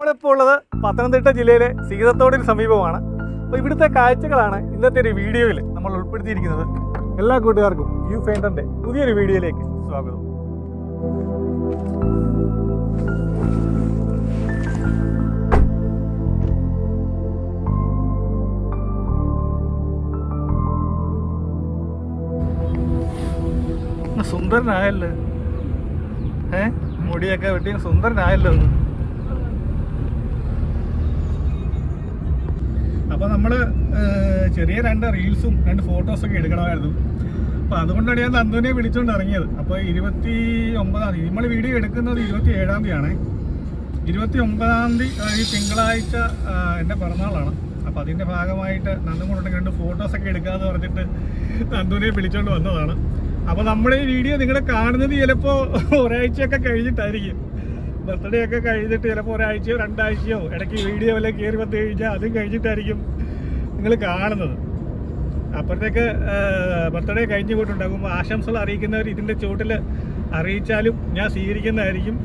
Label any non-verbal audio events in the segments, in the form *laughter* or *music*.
നമ്മളിപ്പോൾ ഉള്ളത് പത്തനംതിട്ട ജില്ലയിലെ സീതത്തോടിന് സമീപമാണ്. അപ്പോൾ ഇവിടുത്തെ കാഴ്ചകളാണ് ഇന്നത്തെ ഒരു വീഡിയോയിൽ നമ്മൾ ഉൾപ്പെടുത്തിയിരിക്കുന്നത്. എല്ലാ കൂട്ടുകാർക്കും യു ഫൈൻഡറിന്റെ പുതിയൊരു വീഡിയോയിലേക്ക് സ്വാഗതം. സുന്ദരനായല്ലോ. ഏ? മുടിയൊക്കെ വെട്ടി സുന്ദരനായല്ലോ. ഒന്ന് അപ്പോൾ നമ്മൾ ചെറിയ രണ്ട് റീൽസും രണ്ട് ഫോട്ടോസൊക്കെ എടുക്കണമായിരുന്നു. അപ്പോൾ അതുകൊണ്ടാണ് ഞാൻ നന്ദുവിനെ വിളിച്ചുകൊണ്ട് ഇറങ്ങിയത്. അപ്പോൾ ഇരുപത്തി ഒമ്പതാം തീയതി നമ്മൾ വീഡിയോ എടുക്കുന്നത് ഇരുപത്തി ഏഴാം തീയതിയാണേ. ഇരുപത്തി ഒമ്പതാം തീയതി ഈ തിങ്കളാഴ്ച എന്റെ പിറന്നാളാണ്. അപ്പോൾ അതിന്റെ ഭാഗമായിട്ട് നന്ദു കൊണ്ടുണ്ടെങ്കിൽ രണ്ട് ഫോട്ടോസൊക്കെ എടുക്കാമെന്ന് പറഞ്ഞിട്ട് നന്ദുവിനെ വിളിച്ചുകൊണ്ട് വന്നതാണ്. അപ്പോൾ നമ്മുടെ ഈ വീഡിയോ നിങ്ങൾ കാണുന്നത് ചിലപ്പോൾ ഒരാഴ്ചയൊക്കെ കഴിഞ്ഞിട്ടായിരിക്കും. ബർത്ത്ഡേ ഒക്കെ കഴിഞ്ഞിട്ട് ചിലപ്പോൾ ഒരാഴ്ചയോ രണ്ടാഴ്ചയോ ഇടയ്ക്ക് വീഡിയോ വല്ല കയറി വന്നു കഴിഞ്ഞാൽ അതും കഴിഞ്ഞിട്ടായിരിക്കും നിങ്ങൾ കാണുന്നത്. അപ്പോഴത്തേക്ക് ബർത്ത്ഡേ കഴിഞ്ഞ് പോയിട്ടുണ്ടാകും. ആശംസകൾ അറിയിക്കുന്നവർ ഇതിന്റെ ചുവട്ടിൽ അറിയിച്ചാലും ഞാൻ സ്വീകരിക്കുന്നതായിരിക്കും.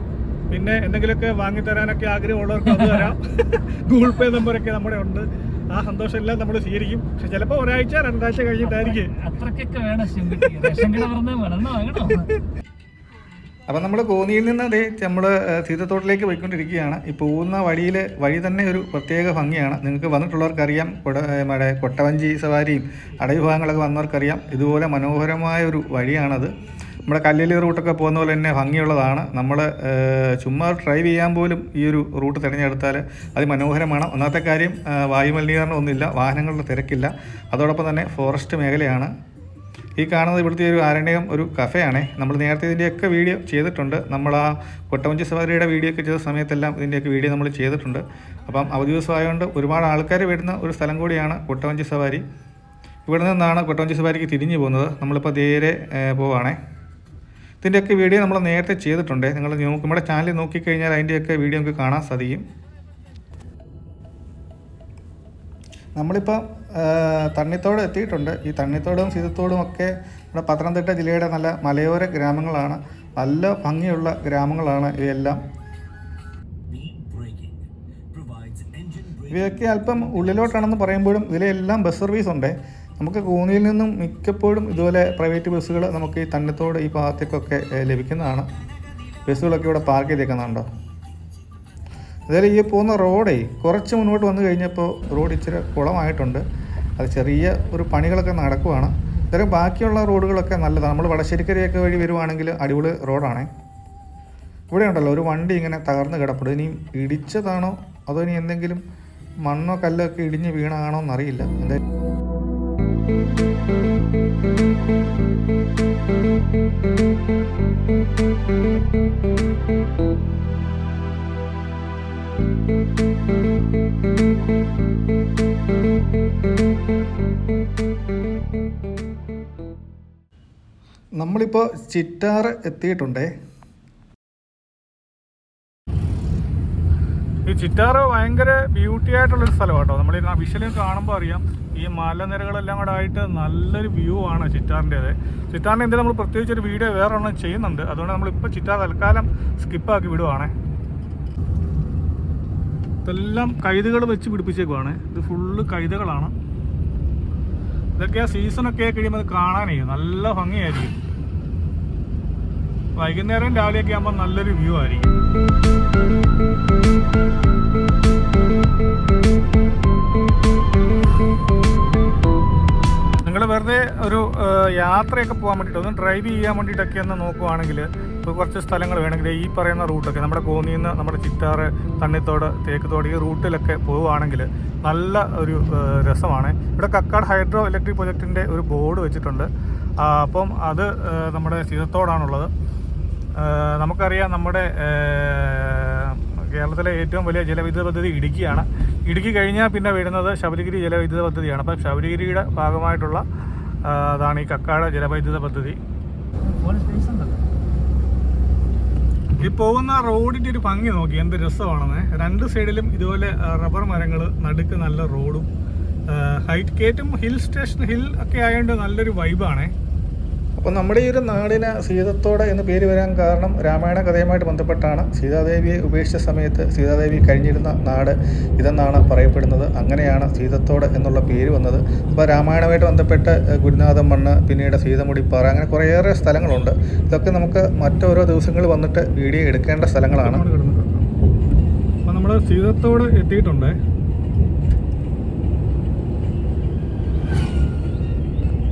പിന്നെ എന്തെങ്കിലുമൊക്കെ വാങ്ങിത്തരാനൊക്കെ ആഗ്രഹമുള്ളവർക്ക് അത് തരാം. *laughs* ഗൂഗിൾ പേ നമ്പറൊക്കെ നമ്മുടെ ഉണ്ട്. ആ സന്തോഷം എല്ലാം നമ്മൾ സ്വീകരിക്കും. പക്ഷെ ചിലപ്പോൾ ഒരാഴ്ച രണ്ടാഴ്ച കഴിഞ്ഞിട്ടായിരിക്കും. അത്രക്കൊക്കെ വേണം അപ്പം നമ്മൾ കോന്നിയിൽ നിന്ന് അതേ നമ്മൾ സീതത്തോട്ടിലേക്ക് പോയിക്കൊണ്ടിരിക്കുകയാണ്. ഈ പോകുന്ന വഴിയിൽ വഴി തന്നെ ഒരു പ്രത്യേക ഭംഗിയാണ്. നിങ്ങൾക്ക് വന്നിട്ടുള്ളവർക്കറിയാം കൊട നമ്മുടെ കൊട്ടവഞ്ചി സവാരിയും അടവ് ഭാഗങ്ങളൊക്കെ വന്നവർക്കറിയാം. ഇതുപോലെ മനോഹരമായ ഒരു വഴിയാണത്. നമ്മുടെ കല്ലിലെ റൂട്ടൊക്കെ പോകുന്ന പോലെ തന്നെ ഭംഗിയുള്ളതാണ്. നമ്മൾ ചുമ്മാ ഡ്രൈവ് ചെയ്യാൻ പോലും ഈ ഒരു റൂട്ട് തിരഞ്ഞെടുത്താൽ അതിമനോഹരമാണ്. ഒന്നാമത്തെ കാര്യം വായുമലിനീകരണം ഒന്നുമില്ല വാഹനങ്ങളുടെ തിരക്കില്ല. അതോടൊപ്പം തന്നെ ഫോറസ്റ്റ് മേഖലയാണ്. ഈ കാണുന്നത് ഇവിടുത്തെ ഒരു ആരണ്യം ഒരു കഫേയാണേ. നമ്മൾ നേരത്തെ ഇതിന്റെയൊക്കെ വീഡിയോ ചെയ്തിട്ടുണ്ട്. നമ്മൾ ആ കൊട്ടവഞ്ചി സവാരിയുടെ വീഡിയോ ഒക്കെ ചെയ്ത സമയത്തെല്ലാം ഇതിന്റെയൊക്കെ വീഡിയോ നമ്മൾ ചെയ്തിട്ടുണ്ട്. അപ്പം അവധി ദിവസമായതുകൊണ്ട് ഒരുപാട് ആൾക്കാർ വരുന്ന ഒരു സ്ഥലം കൂടിയാണ് കൊട്ടവഞ്ചി സവാരി. ഇവിടെ നിന്നാണ് കൊട്ടവഞ്ചി സവാരിക്ക് തിരിഞ്ഞു പോകുന്നത്. നമ്മളിപ്പോൾ നേരെ പോവാണേ. ഇതിന്റെയൊക്കെ വീഡിയോ നമ്മൾ നേരത്തെ ചെയ്തിട്ടുണ്ട്. നിങ്ങൾ നമ്മുടെ ചാനൽ നോക്കിക്കഴിഞ്ഞാൽ അതിന്റെയൊക്കെ വീഡിയോ നമുക്ക് കാണാൻ സാധിക്കും. നമ്മളിപ്പോൾ തണ്ണിത്തോട് എത്തിയിട്ടുണ്ട്. ഈ തണ്ണിത്തോടും സീതത്തോടും ഒക്കെ നമ്മുടെ പത്തനംതിട്ട ജില്ലയുടെ നല്ല മലയോര ഗ്രാമങ്ങളാണ്. നല്ല ഭംഗിയുള്ള ഗ്രാമങ്ങളാണ് ഇവയെല്ലാം. ഇവയൊക്കെ അല്പം ഉള്ളിലോട്ടാണെന്ന് പറയുമ്പോഴും ഇതിലെല്ലാം ബസ് സർവീസ് ഉണ്ട്. നമുക്ക് കൂന്നിയിൽ നിന്നും മിക്കപ്പോഴും ഇതുപോലെ പ്രൈവറ്റ് ബസ്സുകൾ നമുക്ക് ഈ തണ്ണിത്തോട് ഈ ഭാഗത്തേക്കൊക്കെ ലഭിക്കുന്നതാണ്. ബസ്സുകളൊക്കെ ഇവിടെ പാർക്ക് ചെയ്തേക്കുന്നുണ്ടോ അതായത് ഈ പോകുന്ന റോഡേ കുറച്ച് മുന്നോട്ട് വന്നു കഴിഞ്ഞപ്പോൾ റോഡ് ഇച്ചിരി കുളമായിട്ടുണ്ട്. അത് ചെറിയ ഒരു പണികളൊക്കെ നടക്കുവാണ്. അന്നേരം ബാക്കിയുള്ള റോഡുകളൊക്കെ നല്ലതാണ്. നമ്മൾ വടശ്ശേരിക്കരയൊക്കെ വഴി വരുവാണെങ്കിൽ അടിപൊളി റോഡാണ്. ഇവിടെ ഉണ്ടല്ലോ ഒരു വണ്ടി ഇങ്ങനെ തകർന്ന് കിടപ്പുണ്ട്. ഇനി ഇടിച്ചതാണോ? അതോ ഇനി എന്തെങ്കിലും മണ്ണോ കല്ലോ ഒക്കെ ഇടിഞ്ഞ് വീണാണോ എന്നറിയില്ല. എന്താ നമ്മളിപ്പോൾ ചിറ്റാർ എത്തിയിട്ടുണ്ടേ. ഈ ചിറ്റാറ് ഭയങ്കര ബ്യൂട്ടി ആയിട്ടുള്ളൊരു സ്ഥലമാണ് കേട്ടോ നമ്മൾ ആ വിഷ്വലും കാണുമ്പോൾ അറിയാം ഈ മലനിരകളെല്ലാം കൂടെ ആയിട്ട് നല്ലൊരു വ്യൂ ആണ് ചിറ്റാറിന്റേത്. ചിറ്റാറിന്റെ എന്തെങ്കിലും നമ്മൾ പ്രത്യേകിച്ച് ഒരു വീഡിയോ വേറെ ഒന്നും ചെയ്യുന്നുണ്ട്. അതുകൊണ്ട് നമ്മളിപ്പോൾ ചിറ്റാർ തൽക്കാലം സ്കിപ്പാക്കി വിടുവാണേ. ഇതെല്ലാം കൈതുകൾ വെച്ച് പിടിപ്പിച്ചേക്കുവാണ്. ഇത് ഫുള്ള് കൈതുകളാണ്. ഇതൊക്കെ ആ സീസണൊക്കെ കഴിയുമ്പോൾ അത് കാണാനേ നല്ല ഭംഗിയായിരിക്കും. വൈകുന്നേരം രാവിലെയൊക്കെ ആകുമ്പോൾ നല്ലൊരു വ്യൂ ആയിരിക്കും. നിങ്ങൾ വെറുതെ ഒരു യാത്രയൊക്കെ പോകാൻ വേണ്ടിയിട്ട് ഒന്ന് ഡ്രൈവ് ചെയ്യാൻ വേണ്ടിയിട്ടൊക്കെ ഒന്ന് നോക്കുവാണെങ്കിൽ ഇപ്പോൾ കുറച്ച് സ്ഥലങ്ങൾ വേണമെങ്കിൽ ഈ പറയുന്ന റൂട്ടൊക്കെ നമ്മുടെ കോന്നിയിൽ നിന്ന് നമ്മുടെ ചിറ്റാറ് തണ്ണിത്തോട് തേക്കുത്തോട് ഈ റൂട്ടിലൊക്കെ പോവുകയാണെങ്കിൽ നല്ല ഒരു രസമാണ്. ഇവിടെ കക്കാട് ഹൈഡ്രോ ഇലക്ട്രിക് പ്രൊജക്റ്റിന്റെ ഒരു ബോർഡ് വെച്ചിട്ടുണ്ട്. അപ്പം അത് നമ്മുടെ സ്ഥിരത്തോടാണുള്ളത് നമുക്കറിയാം നമ്മുടെ കേരളത്തിലെ ഏറ്റവും വലിയ ജലവിദ്യുത പദ്ധതി ഇടുക്കിയാണ്. ഇടുക്കി കഴിഞ്ഞാൽ പിന്നെ വരുന്നത് ശബരിഗിരി ജലവൈദ്യുത പദ്ധതിയാണ് അപ്പം ശബരിഗിരിയുടെ ഭാഗമായിട്ടുള്ള അതാണ് ഈ കക്കാട് ജലവൈദ്യുത പദ്ധതി ഈ പോകുന്ന റോഡിന്റെ ഒരു ഭംഗി നോക്കി എന്ത് രസമാണെന്ന്. രണ്ട് സൈഡിലും ഇതുപോലെ റബ്ബർ മരങ്ങൾ നടുക്ക് നല്ല റോഡും. ഹൈറ്റ് കയറ്റും ഹിൽ സ്റ്റേഷൻ ഹിൽ ഒക്കെ ആയതുകൊണ്ട് നല്ലൊരു വൈബാണേ അപ്പോൾ നമ്മുടെ ഈ ഒരു നാടിന് സീതത്തോട് എന്ന് പേര് വരാൻ കാരണം രാമായണ കഥയുമായിട്ട് ബന്ധപ്പെട്ടാണ്. സീതാദേവിയെ ഉപേക്ഷിച്ച സമയത്ത് സീതാദേവി കഴിഞ്ഞിരുന്ന നാട് ഇതെന്നാണ് പറയപ്പെടുന്നത്. അങ്ങനെയാണ് സീതത്തോട് എന്നുള്ള പേര് വന്നത്. അപ്പോൾ രാമായണമായിട്ട് ബന്ധപ്പെട്ട് ഗുരുനാഥം മണ്ണ് പിന്നീട് സീതമുടിപ്പാറ അങ്ങനെ കുറേയേറെ സ്ഥലങ്ങളുണ്ട്. ഇതൊക്കെ നമുക്ക് മറ്റോരോ ദിവസങ്ങളിൽ വന്നിട്ട് വീഡിയോ എടുക്കേണ്ട സ്ഥലങ്ങളാണ്. അപ്പോൾ നമ്മൾ സീതത്തോട് എത്തിയിട്ടുണ്ട്.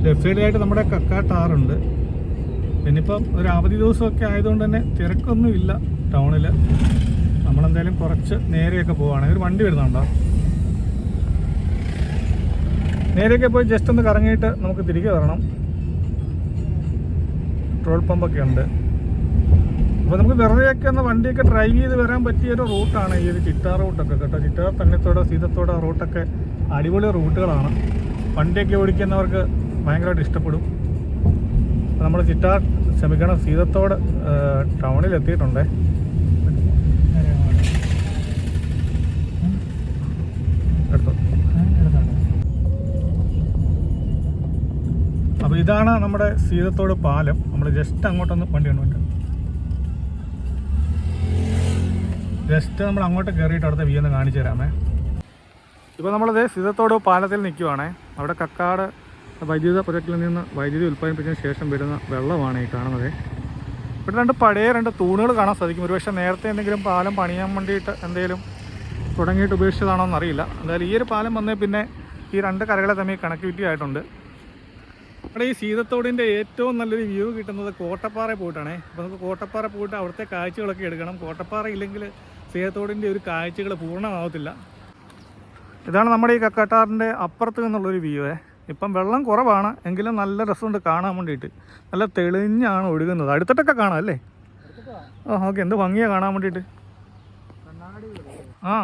ലെഫ്റ്റ് സൈഡിലായിട്ട് നമ്മുടെ കക്കാട്ടാറുണ്ട് പിന്നെ ഇപ്പം ഒരു അവധി ദിവസമൊക്കെ ആയതുകൊണ്ട് തന്നെ തിരക്കൊന്നും ഇല്ല ടൗണിൽ നമ്മളെന്തായാലും കുറച്ച് നേരെയൊക്കെ പോവാണ്. ഒരു വണ്ടി വരുന്നുണ്ടോ? നേരെയൊക്കെ പോയി ജസ്റ്റ് ഒന്ന് കറങ്ങിയിട്ട് നമുക്ക് തിരികെ വരണം. പെട്രോൾ പമ്പൊക്കെ ഉണ്ട്. അപ്പോൾ നമുക്ക് വെറുതെയൊക്കെ ഒന്ന് വണ്ടിയൊക്കെ ഡ്രൈവ് ചെയ്ത് വരാൻ പറ്റിയ ഒരു റൂട്ടാണ് ഈ ഒരു ചിറ്റാർ റൂട്ടൊക്കെ കേട്ടോ. ചിറ്റാർ തണ്ണിത്തോടെ സീതത്തോടെ റൂട്ടൊക്കെ അടിപൊളി റൂട്ടുകളാണ് വണ്ടിയൊക്കെ ഓടിക്കുന്നവർക്ക് ഭയങ്കരമായിട്ട് ഇഷ്ടപ്പെടും. നമ്മൾ ചിറ്റാർ ക്ഷമിക്കണം സീതത്തോട് ടൗണിൽ എത്തിയിട്ടുണ്ട് അപ്പോൾ ഇതാണ് നമ്മുടെ സീതത്തോട് പാലം. നമ്മൾ ജസ്റ്റ് അങ്ങോട്ടൊന്ന് വണ്ടി കണ്ടു ജസ്റ്റ് നമ്മൾ അങ്ങോട്ട് കയറിയിട്ട് അടുത്ത വ്യൂ ഒന്ന് കാണിച്ചു തരാമേ. ഇപ്പോൾ നമ്മളത് സീതത്തോട് പാലത്തിൽ നിൽക്കുവാണേ. അവിടെ കക്കാട് വൈദ്യുത പ്രൊജക്റ്റിൽ നിന്ന് വൈദ്യുതി ഉൽപ്പാദിപ്പിച്ചതിന് ശേഷം വരുന്ന വെള്ളമാണ് ഈ കാണുന്നത്. ഇവിടെ രണ്ട് പഴയ രണ്ട് തൂണുകൾ കാണാൻ സാധിക്കും. ഒരുപക്ഷെ നേരത്തെ എന്തെങ്കിലും പാലം പണിയാൻ വേണ്ടിയിട്ട് എന്തെങ്കിലും തുടങ്ങിയിട്ട് ഉപേക്ഷിച്ചതാണോ എന്നറിയില്ല. എന്തായാലും ഈ ഒരു പാലം വന്നേ പിന്നെ ഈ രണ്ട് കരകളെ തമ്മിൽ കണക്ടിവിറ്റി ആയിട്ടുണ്ട്. നമ്മുടെ ഈ സീതത്തോടിന്റെ ഏറ്റവും നല്ലൊരു വ്യൂ കിട്ടുന്നത് കോട്ടപ്പാറ പോയിട്ടാണേ. അപ്പോൾ നമുക്ക് കോട്ടപ്പാറ പോയിട്ട് അവിടുത്തെ കാഴ്ചകളൊക്കെ എടുക്കണം. കോട്ടപ്പാറ ഇല്ലെങ്കിൽ സീതത്തോടിന്റെ ഒരു കാഴ്ചകൾ പൂർണമാവത്തില്ല. ഇതാണ് നമ്മുടെ ഈ കക്കാട്ടാറിന്റെ അപ്പുറത്ത് നിന്നുള്ളൊരു വ്യൂ ഇപ്പം വെള്ളം കുറവാണ് എങ്കിലും നല്ല രസമുണ്ട് കാണാൻ വേണ്ടിയിട്ട്. നല്ല തെളിഞ്ഞാണ് ഒഴുകുന്നത്. അടുത്തിട്ടൊക്കെ കാണാം അല്ലേ? ആ ഓക്കെ എന്ത് ഭംഗിയാണ് കാണാൻ വേണ്ടിയിട്ട്. ആ.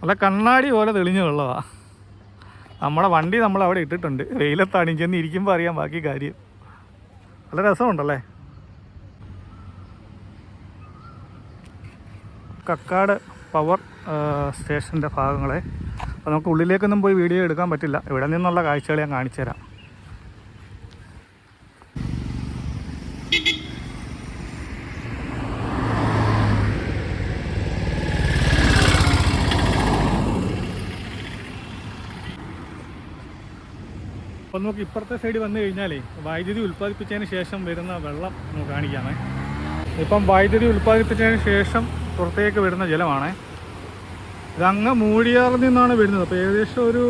നല്ല കണ്ണാടി പോലെ തെളിഞ്ഞ വെള്ളമാണ് നമ്മുടെ വണ്ടി നമ്മൾ അവിടെ ഇട്ടിട്ടുണ്ട്. വെയിലത്താണ് ചെന്ന് ഇരിക്കുമ്പോൾ അറിയാം ബാക്കി കാര്യം. നല്ല രസമുണ്ടല്ലേ? കക്കാട് പവർ സ്റ്റേഷന്റെ ഭാഗങ്ങളെ. അപ്പോൾ നമുക്ക് ഉള്ളിലേക്കൊന്നും പോയി വീഡിയോ എടുക്കാൻ പറ്റില്ല. ഇവിടെ നിന്നുള്ള കാഴ്ചകൾ ഞാൻ കാണിച്ചു തരാം. അപ്പം നമുക്ക് ഇപ്പുറത്തെ സൈഡ് വന്നു കഴിഞ്ഞാലേ വൈദ്യുതി ഉൽപ്പാദിപ്പിച്ചതിന് ശേഷം വരുന്ന വെള്ളം നമുക്ക് കാണിക്കാമേ. ഇപ്പം വൈദ്യുതി ഉൽപ്പാദിപ്പിച്ചതിന് ശേഷം പുറത്തേക്ക് വരുന്ന ജലമാണേ. ഇതങ്ങ് മൂഴിയാറിൽ നിന്നാണ് വരുന്നത്. അപ്പോൾ ഏകദേശം ഒരു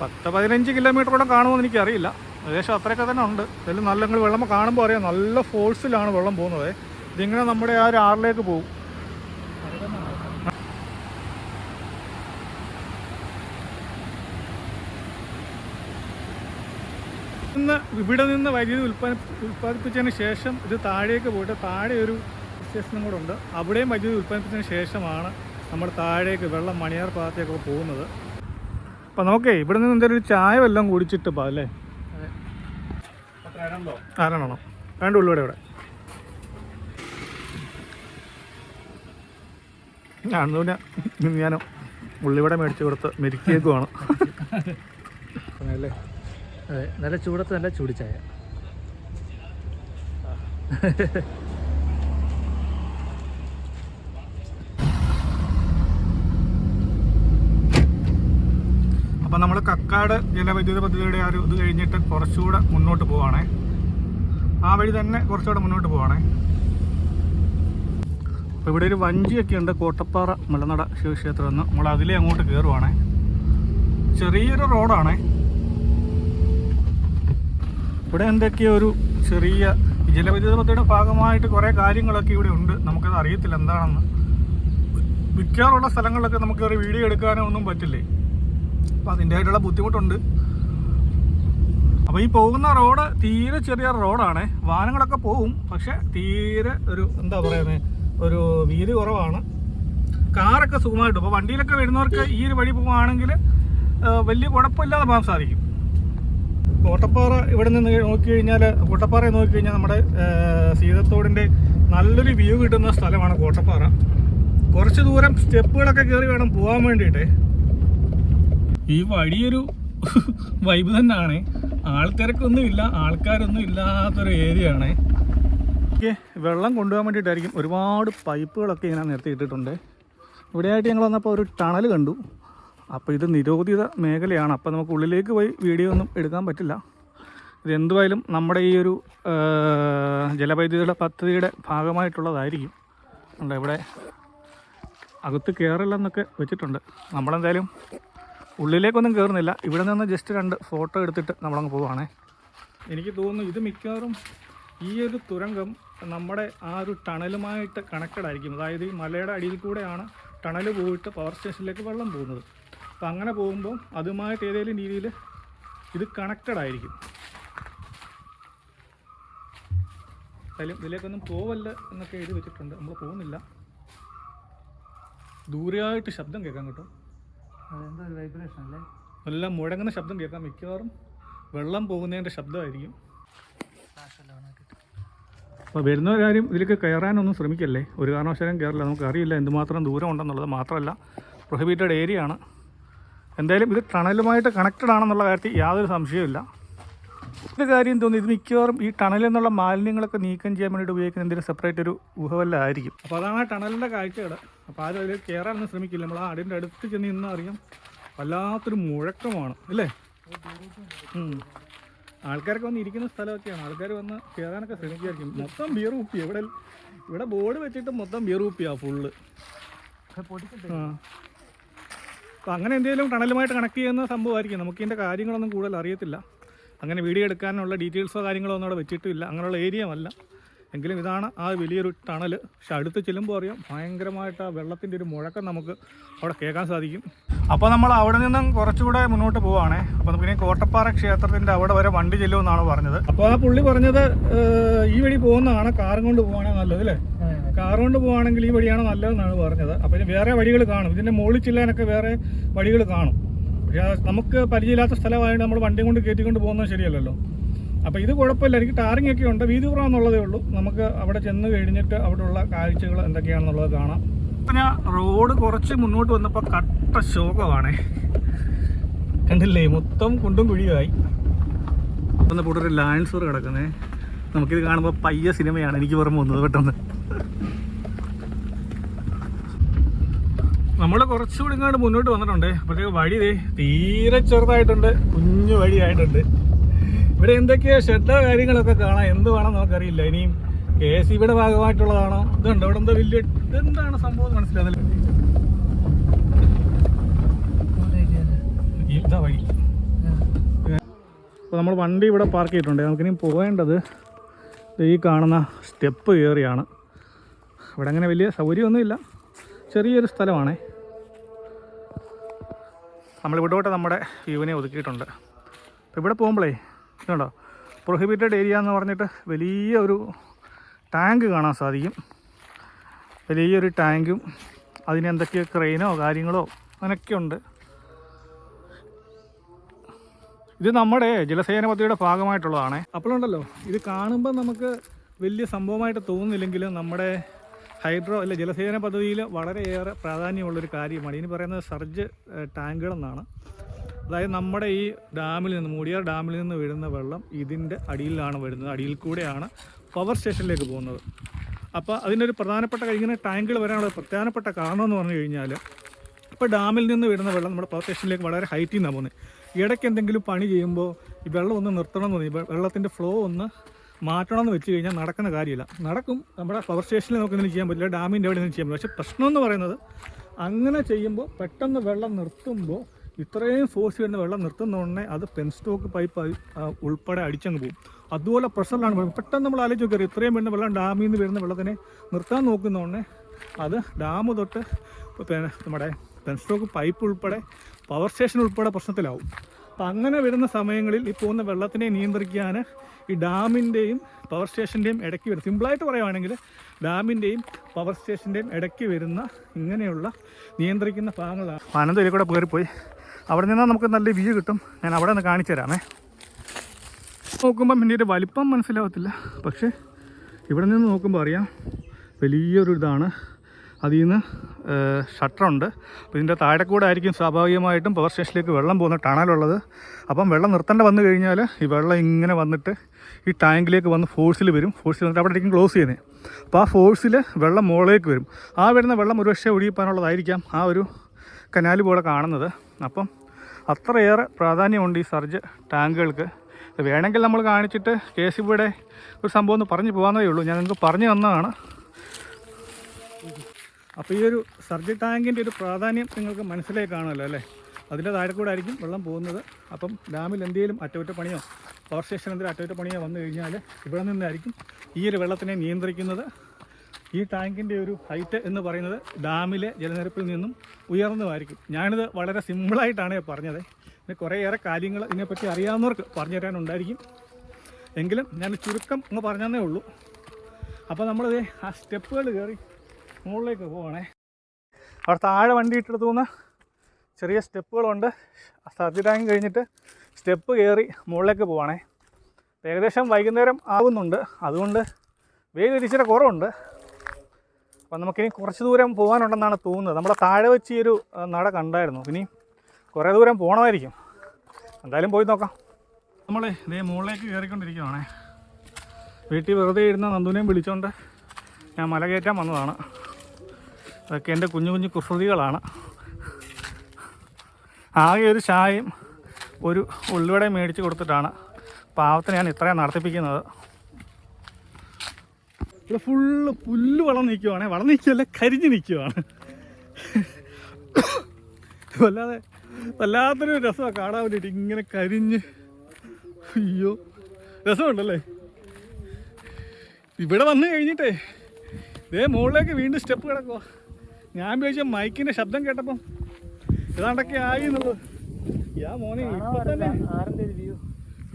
പത്ത് പതിനഞ്ച് കിലോമീറ്ററോടെ കാണുമെന്ന് എനിക്കറിയില്ല. ഏകദേശം അത്രയൊക്കെ തന്നെ ഉണ്ട്. ഇതിൽ നല്ല നിങ്ങൾ വെള്ളം കാണുമ്പോൾ അറിയാം. നല്ല ഫോഴ്സിലാണ് വെള്ളം പോകുന്നത്. ഇതിങ്ങനെ നമ്മുടെ ആ ഒരു ആറിലേക്ക് പോകും. നിന്ന് ഇവിടെ നിന്ന് വൈദ്യുതി ഉൽപ്പാദി ഉൽപ്പാദിപ്പിച്ചതിന് ശേഷം ഇത് താഴേക്ക് പോയിട്ട് താഴെ ഒരു സ്റ്റേഷനും കൂടെ ഉണ്ട്. അവിടെയും വൈദ്യുതി ഉൽപ്പാദിപ്പിച്ചതിന് ശേഷമാണ് നമ്മൾ താഴേക്ക് വെള്ളം മണിയാർ ഭാഗത്തേക്ക് പോകുന്നത്. അപ്പോൾ നമുക്കേ ഇവിടെ നിന്ന് എന്തെങ്കിലും ചായ വല്ലതും കുടിച്ചിട്ട് പോ അല്ലേ? ആരാണോ രണ്ട് ഇവിടെ ഇവിടെ. ഞാനോ ഉള്ളിവിടെ മേടിച്ച് കൊടുത്ത് മെരുക്കിയേക്കുവാണ് അല്ലേ അതെ നല്ല ചൂടത്ത് നല്ല ചൂടിച്ചായ അപ്പം നമ്മൾ കക്കാട് ജലവൈദ്യുത പദ്ധതിയുടെ ആ ഒരു ഇത് കഴിഞ്ഞിട്ട് കുറച്ചുകൂടെ മുന്നോട്ട് പോവാണേ. ആ വഴി തന്നെ കുറച്ചുകൂടെ മുന്നോട്ട് പോവാണേ. അപ്പോൾ ഇവിടെ ഒരു വഞ്ചിയൊക്കെ ഉണ്ട് കോട്ടപ്പാറ മലനട ശിവക്ഷേത്രം എന്ന്. നമ്മൾ അതിലേ അങ്ങോട്ട് കയറുവാണേ ചെറിയൊരു റോഡാണേ. ഇവിടെ എന്തൊക്കെയോ ഒരു ചെറിയ ജലവൈദ്യുത പദ്ധതിയുടെ ഭാഗമായിട്ട് കുറേ കാര്യങ്ങളൊക്കെ ഇവിടെ ഉണ്ട്. നമുക്കത് അറിയത്തില്ല എന്താണെന്ന്. മിക്കവാറുള്ള സ്ഥലങ്ങളിലൊക്കെ നമുക്ക് ഒരു വീഡിയോ എടുക്കാനോ ഒന്നും പറ്റില്ലേ? അപ്പോൾ അതിന്റെതായിട്ടുള്ള ബുദ്ധിമുട്ടുണ്ട്. അപ്പോൾ ഈ പോകുന്ന റോഡ് തീരെ ചെറിയ റോഡാണ്. വാഹനങ്ങളൊക്കെ പോകും പക്ഷെ തീരെ ഒരു എന്താ പറയുന്നത് ഒരു വീതി കുറവാണ്. കാറൊക്കെ സുഖമായിട്ട് അപ്പോൾ വണ്ടിയിലൊക്കെ വരുന്നവർക്ക് ഈ ഒരു വഴി പോകുകയാണെങ്കിൽ വലിയ കുഴപ്പമില്ലാതെ പോകാൻ സാധിക്കും. കോട്ടപ്പാറ ഇവിടെ നിന്ന് നോക്കിക്കഴിഞ്ഞാൽ കോട്ടപ്പാറ നോക്കിക്കഴിഞ്ഞാൽ നമ്മുടെ സീതത്തോടിന്റെ നല്ലൊരു വ്യൂ കിട്ടുന്ന സ്ഥലമാണ് കോട്ടപ്പാറ. കുറച്ച് ദൂരം സ്റ്റെപ്പുകളൊക്കെ കയറി വേണം പോകാൻ വേണ്ടിയിട്ട്. ഈ വഴിയൊരു വൈബ് തന്നെയാണ് ആൾത്തിരക്കൊന്നും ഇല്ല ആൾക്കാരൊന്നും ഇല്ലാത്തൊരു ഏരിയ ആണേ വെള്ളം കൊണ്ടുപോകാൻ വേണ്ടിയിട്ടായിരിക്കും ഒരുപാട് പൈപ്പുകളൊക്കെ ഇങ്ങനെ നിർത്തി ഇട്ടിട്ടുണ്ട്. ഇവിടെയായിട്ട് ഞങ്ങൾ വന്നപ്പോൾ ഒരു ടണൽ കണ്ടു. അപ്പോൾ ഇത് നിരോധിത മേഖലയാണ്. അപ്പോൾ നമുക്ക് ഉള്ളിലേക്ക് പോയി വീഡിയോ ഒന്നും എടുക്കാൻ പറ്റില്ല. ഇത് എന്തുവായാലും നമ്മുടെ ഈ ഒരു ജലവൈദ്യുതിയുടെ പദ്ധതിയുടെ ഭാഗമായിട്ടുള്ളതായിരിക്കും. ഉണ്ട് ഇവിടെ അകത്ത് കയറില്ലെന്നൊക്കെ വെച്ചിട്ടുണ്ട്. നമ്മളെന്തായാലും ഉള്ളിലേക്കൊന്നും കയറുന്നില്ല ഇവിടെ നിന്ന് ജസ്റ്റ് രണ്ട് ഫോട്ടോ എടുത്തിട്ട് നമ്മളങ്ങ് പോവുകയാണേ എനിക്ക് തോന്നുന്നു ഇത് മിക്കവാറും ഈ ഒരു തുരങ്കം നമ്മുടെ ആ ഒരു ടണലുമായിട്ട് കണക്റ്റഡ് ആയിരിക്കും. അതായത് ഈ മലയുടെ അടിയിൽ കൂടെയാണ് ടണൽ പോയിട്ട് പവർ സ്റ്റേഷനിലേക്ക് വെള്ളം പോകുന്നത്. അപ്പം അങ്ങനെ പോകുമ്പോൾ അതുമായിട്ട് ഏതെങ്കിലും രീതിയിൽ ഇത് കണക്റ്റഡ് ആയിരിക്കും. എന്തായാലും ഇതിലേക്കൊന്നും പോവല്ല എന്നൊക്കെ എഴുതി വെച്ചിട്ടുണ്ട്. നമ്മൾ പോകുന്നില്ല. ദൂരെയായിട്ട് ശബ്ദം കേൾക്കാം കേട്ടോ. അതെന്താ വൈബ്രേഷൻ അല്ലേ? നല്ല മുഴങ്ങുന്ന ശബ്ദം കേൾക്കാം. മിക്കവാറും വെള്ളം പോകുന്നതിന്റെ ശബ്ദമായിരിക്കും. അപ്പോൾ വരുന്ന കാര്യം ഇതിലേക്ക് കയറാനൊന്നും ശ്രമിക്കല്ലേ? ഒരു കാരണവശാലും കയറില്ല. നമുക്ക് അറിയില്ല എന്തുമാത്രം ദൂരം ഉണ്ടെന്നുള്ളത്. മാത്രമല്ല പ്രൊഹിബിറ്റഡ് ഏരിയ ആണ്. എന്തായാലും ഇത് ടണലുമായിട്ട് കണക്റ്റഡ് ആണെന്നുള്ള കാര്യത്തിൽ യാതൊരു സംശയവുമില്ല. ഒരു കാര്യം തോന്നുന്നു ഇത് മിക്കവാറും ഈ ടണലിൽ നിന്നുള്ള മാലിന്യങ്ങളൊക്കെ നീക്കം ചെയ്യാൻ വേണ്ടിയിട്ട് ഉപയോഗിക്കുന്ന എന്തെങ്കിലും സെപ്പറേറ്റ് ഒരു ഗുഹവല്ലായിരിക്കും അപ്പോൾ അതാണ് ആ ടണലിന്റെ കാഴ്ചകൾ അപ്പോൾ ആരും അതിൽ കയറാനൊന്നും ശ്രമിക്കില്ല. നമ്മൾ ആ അടിന്റെ അടുത്ത് ചെന്ന് ഇന്ന് അറിയാം വല്ലാത്തൊരു മുഴക്കമാണ് അല്ലേ. ആൾക്കാരൊക്കെ വന്ന് ഇരിക്കുന്ന സ്ഥലമൊക്കെയാണ്. ആൾക്കാർ വന്ന് കയറാനൊക്കെ ശ്രമിക്കുമായിരിക്കും മൊത്തം ബിയർ കുപ്പി ഇവിടെ ഇവിടെ ബോർഡ് വെച്ചിട്ട് മൊത്തം ബിയർ കുപ്പിയാണ് ഫുള്ള് ആ. അപ്പോൾ അങ്ങനെ എന്തെങ്കിലും ടണലുമായിട്ട് കണക്ട് ചെയ്യുന്ന സംഭവമായിരിക്കും. നമുക്ക് ഇതിന്റെ കാര്യങ്ങളൊന്നും കൂടുതൽ അറിയത്തില്ല. അങ്ങനെ വീഡിയോ എടുക്കാനുള്ള ഡീറ്റെയിൽസോ കാര്യങ്ങളോ ഒന്നും അവിടെ വെച്ചിട്ടില്ല. അങ്ങനെയുള്ള ഏരിയ അല്ല. എങ്കിലും ഇതാണ് ആ വലിയൊരു ടണൽ പക്ഷെ അടുത്ത് ചെല്ലുമ്പോൾ അറിയാം ഭയങ്കരമായിട്ട് ആ വെള്ളത്തിന്റെ ഒരു മുഴക്കം നമുക്ക് അവിടെ കേൾക്കാൻ സാധിക്കും. അപ്പോൾ നമ്മൾ അവിടെ നിന്നും കുറച്ചുകൂടെ മുന്നോട്ട് പോവുകയാണേ അപ്പോൾ നമുക്ക് ഇനി കോട്ടപ്പാറ ക്ഷേത്രത്തിന്റെ അവിടെ വരെ വണ്ടി ചെല്ലുമെന്നാണ് പറഞ്ഞത്. അപ്പോൾ ആ പുള്ളി പറഞ്ഞത് ഈ വഴി പോകുന്നതാണ് കാറും കൊണ്ട് പോകുകയാണെങ്കിൽ നല്ലത് അല്ലേ? കാർ കൊണ്ട് പോകുകയാണെങ്കിൽ ഈ വഴിയാണ് നല്ലതെന്നാണ് പറഞ്ഞത്. അപ്പോൾ ഇനി വേറെ വഴികൾ കാണും. ഇതിന്റെ മുകളിൽ ചെല്ലാനൊക്കെ വേറെ വഴികൾ കാണും. നമുക്ക് പരിചയമില്ലാത്ത സ്ഥലമായിട്ട് നമ്മൾ വണ്ടി കൊണ്ട് കയറ്റിക്കൊണ്ട് പോകുന്നത് ശരിയല്ലല്ലോ. അപ്പോൾ ഇത് കുഴപ്പമില്ല. എനിക്ക് ടാറിംഗ് ഒക്കെ ഉണ്ട്. വീതി കുറവെന്നുള്ളതേ ഉള്ളൂ. നമുക്ക് അവിടെ ചെന്ന് കഴിഞ്ഞിട്ട് അവിടെയുള്ള കാഴ്ചകൾ എന്തൊക്കെയാണെന്നുള്ളത് കാണാം. പിന്നെ റോഡ് കുറച്ച് മുന്നോട്ട് വന്നപ്പോൾ കട്ട ശോകമാണേ. കണ്ടില്ലേ? മൊത്തം കുണ്ടും കുഴിയുമായി. ഒന്ന് കൂടെ ഒരു ലാൻസർ കിടക്കുന്നേ. നമുക്കിത് കാണുമ്പോൾ പയ്യ സിനിമയാണ് എനിക്ക് പറഞ്ഞു വന്നത് പെട്ടെന്ന്. നമ്മൾ കുറച്ചുകൂടി ഇങ്ങോട്ട് മുന്നോട്ട് വന്നിട്ടുണ്ട്. അപ്പോഴത്തേക്ക് വഴി തീരെ ചെറുതായിട്ടുണ്ട്. കുഞ്ഞു വഴിയായിട്ടുണ്ട്. ഇവിടെ എന്തൊക്കെയോ ഷെഡോ കാര്യങ്ങളൊക്കെ കാണാം എന്ത് വേണം നമുക്കറിയില്ല. ഇനിയും കെ എസ് സിയുടെ ഭാഗമായിട്ടുള്ളതാണോ? ഇതുണ്ട്? അവിടെ എന്താ വലിയ ഇതെന്താണ് സംഭവം മനസ്സിലാകുന്നില്ല ഇതാ വഴി. അപ്പോൾ നമ്മൾ വണ്ടി ഇവിടെ പാർക്ക് ചെയ്തിട്ടുണ്ട്. നമുക്കിനി പോകേണ്ടത് ഈ കാണുന്ന സ്റ്റെപ്പ് കയറിയാണ്. ഇവിടെ അങ്ങനെ വലിയ സൗകര്യമൊന്നുമില്ല. ചെറിയൊരു സ്ഥലമാണേ. നമ്മളിവിടോട്ട് നമ്മുടെ വ്യൂവിനെ ഒതുക്കിയിട്ടുണ്ട്. അപ്പോൾ ഇവിടെ പോകുമ്പോഴേ ഇതുണ്ടോ? പ്രൊഹിബിറ്റഡ് ഏരിയ എന്ന് പറഞ്ഞിട്ട് വലിയ ഒരു ടാങ്ക് കാണാൻ സാധിക്കും. വലിയൊരു ടാങ്കും അതിനെന്തൊക്കെയോ ക്രെയിനോ കാര്യങ്ങളോ അങ്ങനെയൊക്കെ ഉണ്ട്. ഇത് നമ്മുടെ ജലസേന പദ്ധതിയുടെ ഭാഗമായിട്ടുള്ളതാണ് അപ്പോഴുണ്ടല്ലോ ഇത് കാണുമ്പോൾ നമുക്ക് വലിയ സംഭവമായിട്ട് തോന്നുന്നില്ലെങ്കിലും നമ്മുടെ ഹൈഡ്രോ അല്ലെ ജലസേചന പദ്ധതിയിൽ വളരെയേറെ പ്രാധാന്യമുള്ളൊരു കാര്യമാണ്. ഇനി പറയുന്നത് സർജ് ടാങ്കുകളെന്നാണ്. അതായത് നമ്മുടെ ഈ ഡാമിൽ നിന്ന് മൂടിയാർ ഡാമിൽ നിന്ന് വീഴുന്ന വെള്ളം ഇതിന്റെ അടിയിലാണ് വരുന്നത്. അടിയിൽ കൂടെയാണ് പവർ സ്റ്റേഷനിലേക്ക് പോകുന്നത്. അപ്പോൾ അതിനൊരു പ്രധാനപ്പെട്ട ഇങ്ങനെ ടാങ്കുകൾ വരാനുള്ള പ്രധാനപ്പെട്ട കാരണം എന്ന് പറഞ്ഞു കഴിഞ്ഞാൽ ഇപ്പോൾ ഡാമിൽ നിന്ന് വരുന്ന വെള്ളം നമ്മുടെ പവർ സ്റ്റേഷനിലേക്ക് വളരെ ഹൈറ്റിൽ നിന്നാണ് പോകുന്നത്. ഇടയ്ക്ക് എന്തെങ്കിലും പണി ചെയ്യുമ്പോൾ ഈ വെള്ളം ഒന്ന് നിർത്തണം എന്ന് തോന്നി. വെള്ളത്തിന്റെ ഫ്ലോ ഒന്ന് മാറ്റണം എന്ന് വെച്ച് കഴിഞ്ഞാൽ നടക്കുന്ന കാര്യമില്ല. നടക്കും. നമ്മുടെ പവർ സ്റ്റേഷനിൽ നമുക്ക് എന്തെങ്കിലും ചെയ്യാൻ പറ്റില്ല. ഡാമിന്റെ അവിടെ നിന്ന് ചെയ്യാൻ പറ്റില്ല. പക്ഷേ പ്രശ്നം എന്ന് പറയുന്നത് അങ്ങനെ ചെയ്യുമ്പോൾ പെട്ടെന്ന് വെള്ളം നിർത്തുമ്പോൾ ഇത്രയും ഫോഴ്സ് വരുന്ന വെള്ളം നിർത്തുന്നതുകൊണ്ടേ അത് പെൻ സ്റ്റോക്ക് പൈപ്പ് ഉൾപ്പെടെ അടിച്ചങ്ങ് പോകും. അതുപോലെ പ്രഷറിലാണ് പെട്ടെന്ന് നമ്മൾ ആലോചിച്ച് നോക്കിയത് ഇത്രയും വരുന്ന വെള്ളം ഡാമിൽ നിന്ന് വരുന്ന വെള്ളത്തിനെ നിർത്താൻ നോക്കുന്നതുകൊണ്ട് അത് ഡാം തൊട്ട് നമ്മുടെ പെൻ സ്റ്റോക്ക് പൈപ്പ് ഉൾപ്പെടെ പവർ സ്റ്റേഷൻ ഉൾപ്പെടെ പ്രശ്നത്തിലാവും. അപ്പം അങ്ങനെ വരുന്ന സമയങ്ങളിൽ ഈ പോകുന്ന വെള്ളത്തിനെ നിയന്ത്രിക്കാൻ ഈ ഡാമിന്റെയും പവർ സ്റ്റേഷന്റെയും ഇടയ്ക്ക് വരും സിമ്പിളായിട്ട് പറയുവാണെങ്കിൽ ഡാമിന്റെയും പവർ സ്റ്റേഷന്റെയും ഇടയ്ക്ക് വരുന്ന ഇങ്ങനെയുള്ള നിയന്ത്രിക്കുന്ന ഭാഗങ്ങളാണ്. ആനന്ദയിൽ കൂടെ കയറിപ്പോയി. അവിടെ നിന്നാൽ നമുക്ക് നല്ല വ്യൂ കിട്ടും. ഞാൻ അവിടെ നിന്ന് കാണിച്ചു തരാമേ. നോക്കുമ്പം എന്റെ ഒരു വലിപ്പം മനസ്സിലാവത്തില്ല. പക്ഷേ ഇവിടെ നിന്ന് നോക്കുമ്പോൾ അറിയാം വലിയൊരു ഇതാണ് അതിൽ നിന്ന് ഷട്ടറുണ്ട്. അപ്പോൾ ഇതിന്റെ താഴെ കൂടെ ആയിരിക്കും സ്വാഭാവികമായിട്ടും പവർ സ്റ്റേഷനിലേക്ക് വെള്ളം പോകുന്ന ടണലുള്ളത്. അപ്പം വെള്ളം നിർത്തേണ്ട വന്നു കഴിഞ്ഞാൽ ഈ വെള്ളം ഇങ്ങനെ വന്നിട്ട് ഈ ടാങ്കിലേക്ക് വന്ന് ഫോഴ്സിൽ വരും. ഫോഴ്സിൽ വന്നിട്ട് അവിടെ ക്ലോസ് ചെയ്യുന്നത്. അപ്പോൾ ആ ഫോഴ്സിൽ വെള്ളം മുകളിലേക്ക് വരും. ആ വരുന്ന വെള്ളം ഒരുപക്ഷെ ഒഴുകിപ്പാനുള്ളതായിരിക്കാം ആ ഒരു കനാൽ പോലെ കാണുന്നത്. അപ്പം അത്രയേറെ പ്രാധാന്യമുണ്ട് ഈ സർജ് ടാങ്കുകൾക്ക്. വേണമെങ്കിൽ നമ്മൾ കാണിച്ചിട്ട് കെ സി ഇവിടെ ഒരു സംഭവം ഒന്ന് പറഞ്ഞു പോകാമെന്നേ ഉള്ളൂ. ഞാൻ നിങ്ങൾക്ക് പറഞ്ഞു തന്നതാണ്. അപ്പോൾ ഈ ഒരു സർജ് ടാങ്കിന്റെ ഒരു പ്രാധാന്യം നിങ്ങൾക്ക് മനസ്സിലായി കാണുമല്ലോ അല്ലേ? അതിന്റെ താഴെ കൂടെ ആയിരിക്കും വെള്ളം പോകുന്നത്. അപ്പം ഡാമിൽ എന്തെങ്കിലും അറ്റകുറ്റപ്പണിയോ പവർ സ്റ്റേഷൻ എന്തെങ്കിലും അറ്റകുറ്റപ്പണിയോ വന്നു കഴിഞ്ഞാൽ ഇവിടെ നിന്നായിരിക്കും ഈ ഒരു വെള്ളത്തിനെ നിയന്ത്രിക്കുന്നത്. ഈ ടാങ്കിന്റെ ഒരു ഹൈറ്റ് എന്ന് പറയുന്നത് ഡാമിലെ ജലനിരപ്പിൽ നിന്നും ഉയർന്നതായിരിക്കും. ഞാനിത് വളരെ സിമ്പിളായിട്ടാണ് പറഞ്ഞത്. പിന്നെ കുറേയേറെ കാര്യങ്ങൾ ഇതിനെപ്പറ്റി അറിയാവുന്നവർക്ക് പറഞ്ഞു തരാനുണ്ടായിരിക്കും. എങ്കിലും ഞാൻ ചുരുക്കം ഒന്ന് പറഞ്ഞതേ ഉള്ളൂ. അപ്പോൾ നമ്മളിത് ആ സ്റ്റെപ്പുകൾ കയറി മുകളിലേക്ക് പോവണേ. അവിടെ താഴെ വണ്ടി ഇട്ടെടുത്തുനിന്ന് ചെറിയ സ്റ്റെപ്പുകളുണ്ട്. സർജി ടാങ്ക് കഴിഞ്ഞിട്ട് സ്റ്റെപ്പ് കയറി മുകളിലേക്ക് പോവാണേ. ഏകദേശം വൈകുന്നേരം ആവുന്നുണ്ട്. അതുകൊണ്ട് വെയിൽ ഇച്ചിരി കുറവുണ്ട്. അപ്പം നമുക്കിനി കുറച്ച് ദൂരം പോകാനുണ്ടെന്നാണ് തോന്നുന്നത്. നമ്മളെ താഴെ വെച്ച് ഈ ഒരു നട കണ്ടായിരുന്നു. ഇനി കുറേ ദൂരം പോകണമായിരിക്കും എന്തായാലും പോയി നോക്കാം. നമ്മൾ ഇതേ മുകളിലേക്ക് കയറിക്കൊണ്ടിരിക്കുകയാണേ വീട്ടിൽ വെറുതെ ഇരുന്ന നന്ദുവിനെയും വിളിച്ചുകൊണ്ട് ഞാൻ മല കയറ്റാൻ വന്നതാണ്. അതൊക്കെ എന്റെ കുഞ്ഞു കുഞ്ഞു കുസൃതികളാണ്. ആകെ ഒരു ചായയും ഒരു ഉള്ളിവടയും മേടിച്ച് കൊടുത്തിട്ടാണ് പാവത്തിന് ഞാൻ ഇത്രയും നടത്തിപ്പിക്കുന്നത്. ഇവിടെ ഫുള്ള് പുല്ല് വളം നിൽക്കുവാണേ. വളം നിൽക്കുകയല്ല കരിഞ്ഞ് നിൽക്കുവാണ്. വല്ലാതെ വല്ലാത്തൊരു രസമാണ് കാണാൻ വേണ്ടിയിട്ട് ഇങ്ങനെ കരിഞ്ഞ്. അയ്യോ രസമുണ്ടല്ലേ? ഇവിടെ വന്നു കഴിഞ്ഞിട്ടേ ഇതേ മുകളിലേക്ക് വീണ്ടും സ്റ്റെപ്പ് കിടക്കുക ഞാൻ വിചാരിച്ച മൈക്കിന്റെ ശബ്ദം കേട്ടപ്പം ഏതാണ്ടൊക്കെ ആയി എന്നുള്ളത്. യാ മോനെ ഇപ്പൊ തന്നെ.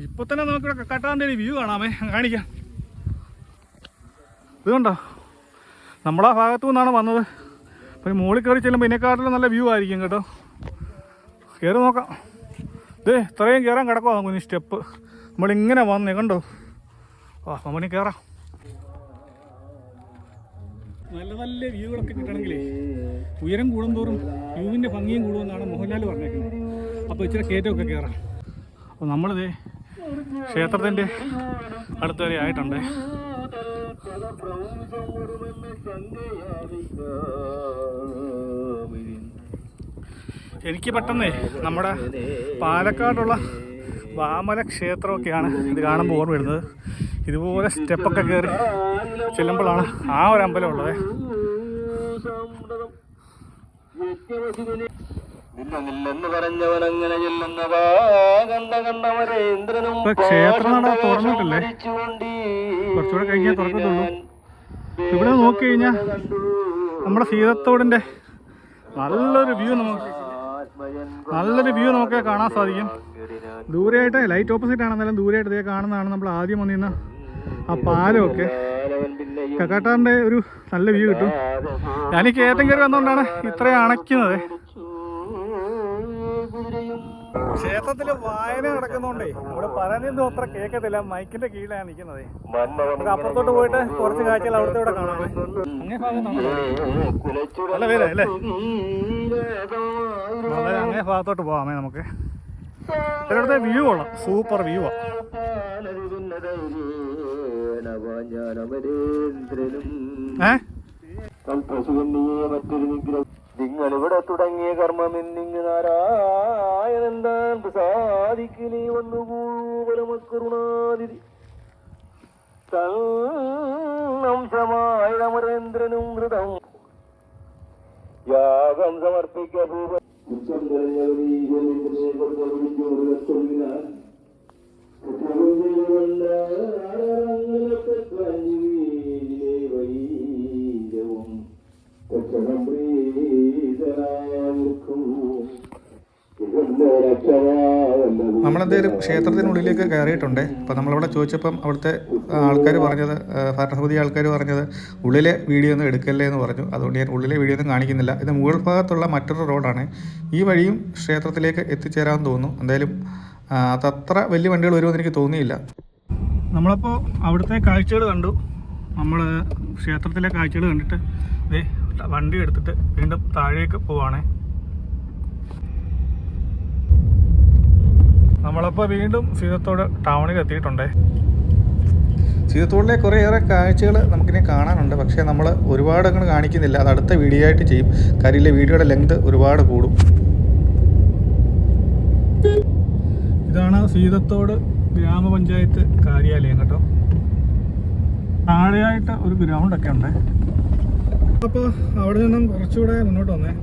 ഇപ്പൊ തന്നെ നമുക്കിവിടെ കക്കാട്ടാന്റെ ഒരു വ്യൂ കാണാമേ. കാണിക്കാം. ഇത് കണ്ടോ നമ്മളാ ഭാഗത്തു നിന്നാണ് വന്നത്. പിന്നെ ഈ മുകളിൽ കയറി ചെല്ലുമ്പോൾ ഇതിനെക്കാട്ടിലും നല്ല വ്യൂ ആയിരിക്കും കേട്ടോ. കയറി നോക്കാം. ഇതേ ഇത്രയും കയറാൻ കിടക്കുവാ നമുക്ക് സ്റ്റെപ്പ് നമ്മളിങ്ങനെ വന്നേ കണ്ടോ? ആ നമ്മളിനി കയറാം. നല്ല നല്ല വ്യൂകളൊക്കെ കിട്ടണമെങ്കിലേ. ഉയരം കൂടുന്തോറും വ്യൂവിന്റെ ഭംഗിയും കൂടുമെന്നാണ് മോഹൻലാൽ പറഞ്ഞേക്കുന്നത്. അപ്പോൾ ഇച്ചിരി കയറ്റമൊക്കെ കയറാം. അപ്പോൾ നമ്മളിതേ ക്ഷേത്രത്തിന്റെ അടുത്ത് വരെ ആയിട്ടുണ്ട്. എനിക്ക് പെട്ടെന്നേ നമ്മുടെ പാലക്കാടുള്ള വാമല ക്ഷേത്രമൊക്കെയാണ് ഇത് കാണുമ്പോൾ ഓർമ്മ വരുന്നത്. ഇതുപോലെ സ്റ്റെപ്പൊക്കെ കയറി ചെല്ലുമ്പോഴാണ് ആ ഒരു അമ്പലം ഉള്ളത്. എന്ന് പറഞ്ഞവനങ്ങനെ ചെല്ലുന്നവാ കണ്ട കണ്ടവരേന്ദ്രനും ഇന്ദ്രനും കുറച്ചുകൂടെ കഴിഞ്ഞാൽ തുറക്കത്തുള്ളൂ. ഇവിടെ നോക്കി കഴിഞ്ഞാൽ നമ്മുടെ സീതത്തോടിന്റെ നല്ലൊരു വ്യൂ നമുക്ക് നല്ലൊരു വ്യൂ നമുക്ക് കാണാൻ സാധിക്കും. ദൂരെയായിട്ട് ലൈറ്റ് ഓപ്പോസിറ്റ് ആണെന്നാലും ദൂരെയായിട്ട് ഇതേ കാണുന്നതാണ് നമ്മൾ ആദ്യം വന്നിരുന്ന ആ പാലമൊക്കെ. കക്കാട്ടാറിന്റെ ഒരു നല്ല വ്യൂ കിട്ടും. ഞാൻ ഈ കയറ്റം കയറി വന്നുകൊണ്ടാണ് ഇത്രയും അണയ്ക്കുന്നത്. ക്ഷേത്രത്തിൽ വായന നടക്കുന്നോണ്ടേ ഇവിടെ പറയുന്നൊന്നും അത്ര കേൾക്കത്തില്ല മൈക്കിന്റെ കീഴിലാണ് നിൽക്കുന്നത്. നമുക്ക് അപ്പുറത്തോട്ട് പോയിട്ട് കുറച്ച് കാഴ്ചകൾ അവിടുത്തെ ഇവിടെ കാണാം. അങ്ങനെ ഭാഗത്താണ് നല്ല പേര് അല്ലേ? വളരെ അങ്ങേ ഭാഗത്തോട്ട് പോവാമേ നമുക്ക്. വ്യൂ കൊള്ളാം. സൂപ്പർ വ്യൂ മറ്റൊരു നിഗ്രഹം. നിങ്ങൾ ഇവിടെ തുടങ്ങിയ കർമ്മം എന്നിങ്ങ് നാരായണന്താൻ സാധിക്കിലേ വന്നുകൂപരമക്കരുണാതിഥി തംശമായ അമരേന്ദ്രനും ഹൃദം യാഗം സമർപ്പിക്ക നമ്മളെന്തായാലും ക്ഷേത്രത്തിനുള്ളിലേക്ക് കയറിയിട്ടുണ്ട്. അപ്പോൾ നമ്മളവിടെ ചോദിച്ചപ്പം അവിടുത്തെ ആൾക്കാർ പറഞ്ഞത് ഭരണസമിതി ആൾക്കാർ പറഞ്ഞത് ഉള്ളിലെ വീഡിയോ ഒന്നും എടുക്കല്ലേ എന്ന് പറഞ്ഞു. അതുകൊണ്ട് ഞാൻ ഉള്ളിലെ വീഡിയോ ഒന്നും കാണിക്കുന്നില്ല. ഇത് മുകൾ ഭാഗത്തുള്ള മറ്റൊരു റോഡാണ്. ഈ വഴിയും ക്ഷേത്രത്തിലേക്ക് എത്തിച്ചേരാമെന്ന് തോന്നുന്നു. എന്തായാലും അതത്ര വലിയ വണ്ടികൾ വരുമെന്ന് എനിക്ക് തോന്നിയില്ല. നമ്മളപ്പോൾ അവിടുത്തെ കാഴ്ചകൾ കണ്ടു. നമ്മൾ ക്ഷേത്രത്തിലെ കാഴ്ചകൾ കണ്ടിട്ട് വണ്ടി എടുത്തിട്ട് വീണ്ടും താഴേക്ക് പോവാണേ. നമ്മളപ്പോൾ വീണ്ടും സീതത്തോട് ടൗണിൽ എത്തിയിട്ടുണ്ടേ. സീതത്തോടിലെ കുറേയേറെ കാഴ്ചകൾ നമുക്കിനി കാണാനുണ്ട്. പക്ഷേ നമ്മൾ ഒരുപാട് അങ്ങനെ കാണിക്കുന്നില്ല. അത് അടുത്ത വീഡിയോ ആയിട്ട് ചെയ്യും. കാര്യമില്ല വീഡിയോയുടെ ലെങ്ത് ഒരുപാട് കൂടും ഇതാണ് സീതത്തോട് ഗ്രാമപഞ്ചായത്ത് കാര്യാലയം കേട്ടോ. താഴെയായിട്ട് ഒരു ഗ്രൗണ്ടൊക്കെ ഉണ്ട്. അപ്പോൾ അവിടെ നിന്നും കുറച്ചുകൂടെ മുന്നോട്ട് വന്നേ.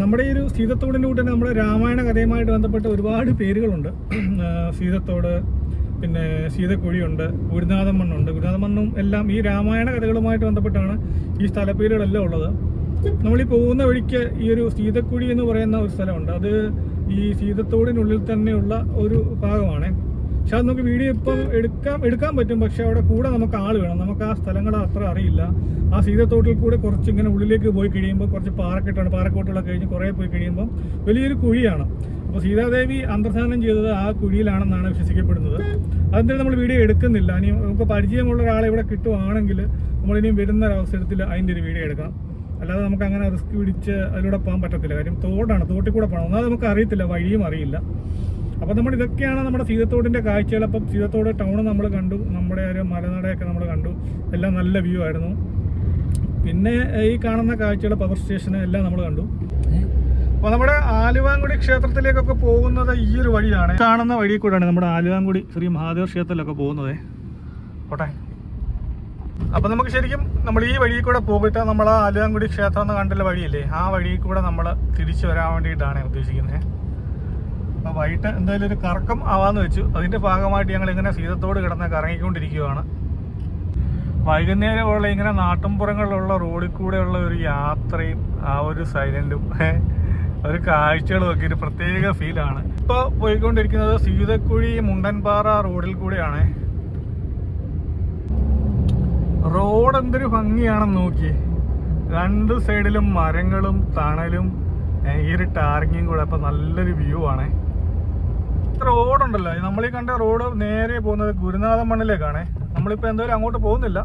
നമ്മുടെ ഈ ഒരു സീതത്തോടിന്റെ കൂടെ തന്നെ നമ്മുടെ രാമായണ കഥയുമായിട്ട് ബന്ധപ്പെട്ട് ഒരുപാട് പേരുകളുണ്ട്. സീതത്തോട് പിന്നെ സീതക്കുഴിയുണ്ട് ഗുരുനാഥൻ മണ്ണുണ്ട് ഗുരുനാഥൻ മണ്ണും എല്ലാം ഈ രാമായണ കഥകളുമായിട്ട് ബന്ധപ്പെട്ടാണ് ഈ സ്ഥലപ്പേരുകളെല്ലാം ഉള്ളത്. നമ്മൾ ഈ പോകുന്ന വഴിക്ക് ഈ ഒരു സീതക്കുഴി എന്ന് പറയുന്ന ഒരു സ്ഥലമുണ്ട്. അത് ഈ സീതത്തോടിനുള്ളിൽ തന്നെയുള്ള ഒരു ഭാഗമാണ്. പക്ഷെ അത് നമുക്ക് വീഡിയോ ഇപ്പം എടുക്കാം എടുക്കാൻ പറ്റും. പക്ഷെ അവിടെ കൂടെ നമുക്ക് ആൾ വേണം. നമുക്ക് ആ സ്ഥലങ്ങൾ അത്ര അറിയില്ല. ആ സീതത്തോട്ടിൽ കൂടെ കുറച്ച് ഇങ്ങനെ ഉള്ളിലേക്ക് പോയി കഴിയുമ്പോൾ കുറച്ച് പാറക്കെട്ടാണ്. പാറക്കോട്ടുകളൊക്കെ കഴിഞ്ഞ് കുറേ പോയി കഴിയുമ്പോൾ വലിയൊരു കുഴിയാണ്. അപ്പോൾ സീതാദേവി അന്തർധാനം ചെയ്തത് ആ കുഴിയിലാണെന്നാണ് വിശ്വസിക്കപ്പെടുന്നത്. അതിന്റെ നമ്മൾ വീഡിയോ എടുക്കുന്നില്ല. ഇനി നമുക്ക് പരിചയമുള്ള ഒരാളെ ഇവിടെ കിട്ടുവാണെങ്കിൽ നമ്മളിനിയും വരുന്ന ഒരു അവസരത്തിൽ അതിന്റെ ഒരു വീഡിയോ എടുക്കാം അല്ലാതെ നമുക്ക് അങ്ങനെ റിസ്ക് പിടിച്ച് അതിലൂടെ പോകാൻ പറ്റത്തില്ല. കാര്യം തോടാണ് തോട്ടിൽ കൂടെ പോകണം. ഒന്നാമത് നമുക്ക് അറിയത്തില്ല വഴിയും അറിയില്ല. അപ്പോൾ നമ്മൾ ഇതൊക്കെയാണ് നമ്മുടെ സീതത്തോടിന്റെ കാഴ്ചകൾ. അപ്പം സീതത്തോട് ടൗൺ നമ്മൾ കണ്ടു നമ്മുടെ ഒരു മലനടയൊക്കെ നമ്മൾ കണ്ടു. എല്ലാം നല്ല വ്യൂ ആയിരുന്നു. പിന്നെ ഈ കാണുന്ന കാഴ്ചകൾ പവർ സ്റ്റേഷൻ എല്ലാം നമ്മൾ കണ്ടു. അപ്പോൾ നമ്മുടെ ആലുവാങ്കുടി ക്ഷേത്രത്തിലേക്കൊക്കെ പോകുന്നത് ഈ ഒരു വഴിയാണ്. കാണുന്ന വഴി കൂടെയാണ് നമ്മുടെ ആലുവാങ്കുടി ശ്രീ മഹാദേവ ക്ഷേത്രത്തിലൊക്കെ പോകുന്നത്. പോട്ടെ. അപ്പം നമുക്ക് ശരിക്കും നമ്മൾ ഈ വഴിയിൽ കൂടെ പോയിട്ട് നമ്മൾ ആ ആലുവാങ്കുടി ക്ഷേത്രം എന്ന് കണ്ടുള്ള വഴിയില്ലേ? ആ വഴിയിൽ കൂടെ നമ്മൾ തിരിച്ചു വരാൻ വേണ്ടിയിട്ടാണ് ഉദ്ദേശിക്കുന്നത്. അപ്പോൾ വൈകിട്ട് എന്തായാലും ഒരു കറക്കം ആവാന്ന് വെച്ചു. അതിന്റെ ഭാഗമായിട്ട് ഞങ്ങൾ ഇങ്ങനെ സീതത്തോട് കിടന്ന് കറങ്ങിക്കൊണ്ടിരിക്കുകയാണ് വൈകുന്നേരമുള്ള ഇങ്ങനെ നാട്ടുംപുറങ്ങളിലുള്ള റോഡിൽ കൂടെയുള്ള ഒരു യാത്രയും ആ ഒരു സൈലന്റും ഒരു കാഴ്ചകളും ഒക്കെ ഒരു പ്രത്യേക ഫീലാണ് ഇപ്പോൾ പോയിക്കൊണ്ടിരിക്കുന്നത് സീതക്കുഴി മുണ്ടൻപാറ റോഡിൽ കൂടെയാണ്. റോഡ് എന്തൊരു ഭംഗിയാണെന്ന് നോക്കി രണ്ട് സൈഡിലും മരങ്ങളും തണലും ഈ ഒരു ടാറിങ്ങും കൂടെ അപ്പം നല്ലൊരു വ്യൂ ആണ്. റോഡുണ്ടല്ലോ. നമ്മൾ ഈ കണ്ട റോഡ് നേരെ പോകുന്നത് ഗുരുനാഥൻ മണ്ണിലേക്കാണ്. നമ്മളിപ്പോൾ എന്തായാലും അങ്ങോട്ട് പോകുന്നില്ല.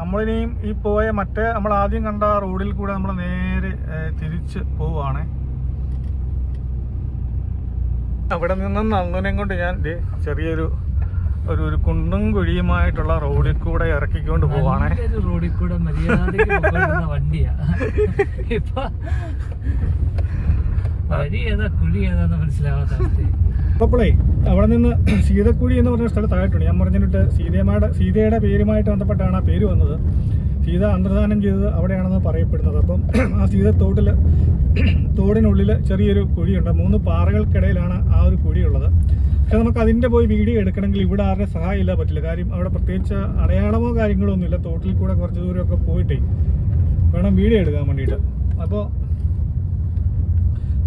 നമ്മളിനിയും ഈ പോയ മറ്റേ നമ്മൾ ആദ്യം കണ്ട റോഡിൽ കൂടെ നമ്മൾ നേരെ തിരിച്ച് പോവുകയാണ്. അവിടെ നിന്നും നന്ദനം കൊണ്ട് ഞാൻ ചെറിയൊരു ഒരു ഒരു കുണ്ടും കുഴിയുമായിട്ടുള്ള റോഡിൽ കൂടെ ഇറക്കിക്കൊണ്ട് പോവാണേ. റോഡിൽ കൂടെ വണ്ടിയാ. ഇപ്പൊ വഴി ഏതാ കുഴി ഏതാന്ന് മനസ്സിലാവാത്ത അപ്പോഴേ അവിടെ നിന്ന് സീതക്കുഴി എന്ന് പറഞ്ഞ സ്ഥലത്തായിട്ടുണ്ട് ഞാൻ പറഞ്ഞിട്ട് സീതയുടെ സീതയുടെ പേരുമായിട്ട് ബന്ധപ്പെട്ടാണ് ആ പേര് വന്നത്. സീത അന്തർദാനം ചെയ്തത് അവിടെയാണെന്ന് പറയപ്പെടുന്നത്. അപ്പം ആ സീത തോട്ടിൽ തോടിനുള്ളിൽ ചെറിയൊരു കുഴിയുണ്ട്. മൂന്ന് പാറകൾക്കിടയിലാണ് ആ ഒരു കുഴിയുള്ളത്. പക്ഷെ നമുക്ക് അതിന്റെ പോയി വീഡിയോ എടുക്കണമെങ്കിൽ ഇവിടെ ആരുടെ സഹായം ഇല്ല പറ്റില്ല. കാര്യം അവിടെ പ്രത്യേകിച്ച് അടയാളമോ കാര്യങ്ങളോ ഒന്നുമില്ല. തോട്ടിൽ കൂടെ കുറച്ച് ദൂരമൊക്കെ പോയിട്ടേ വേണം വീഡിയോ എടുക്കാൻ വേണ്ടിയിട്ട്. അപ്പോൾ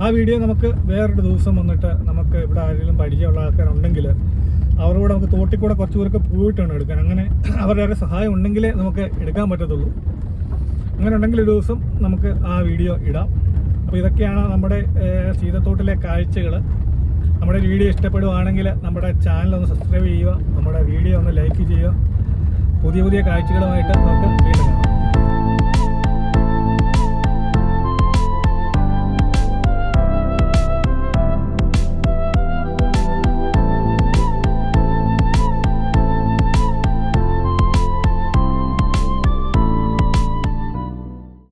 ആ വീഡിയോ നമുക്ക് വേറൊരു ദിവസം വന്നിട്ട് നമുക്ക് ഇവിടെ ആരെങ്കിലും പരിചയമുള്ള ആൾക്കാരുണ്ടെങ്കിൽ അവരോട് നമുക്ക് തോട്ടിൽ കൂടെ കുറച്ച് ദൂരമൊക്കെ പോയിട്ടാണ് എടുക്കാൻ. അങ്ങനെ അവരുടെ സഹായം ഉണ്ടെങ്കിലേ നമുക്ക് എടുക്കാൻ പറ്റത്തുള്ളൂ. അങ്ങനെ ഉണ്ടെങ്കിൽ ഒരു ദിവസം നമുക്ക് ആ വീഡിയോ ഇടാം. അപ്പോൾ ഇതൊക്കെയാണ് നമ്മുടെ ശീതത്തോട്ടിലെ കാഴ്ചകൾ നമ്മുടെ വീഡിയോ ഇഷ്ടപ്പെടുവാണെങ്കിൽ നമ്മുടെ ചാനൽ ഒന്ന് സബ്സ്ക്രൈബ് ചെയ്യുക നമ്മുടെ വീഡിയോ ഒന്ന് ലൈക്ക് ചെയ്യുക. പുതിയ പുതിയ കാഴ്ചകളുമായിട്ട് നമുക്ക് വീണ്ടും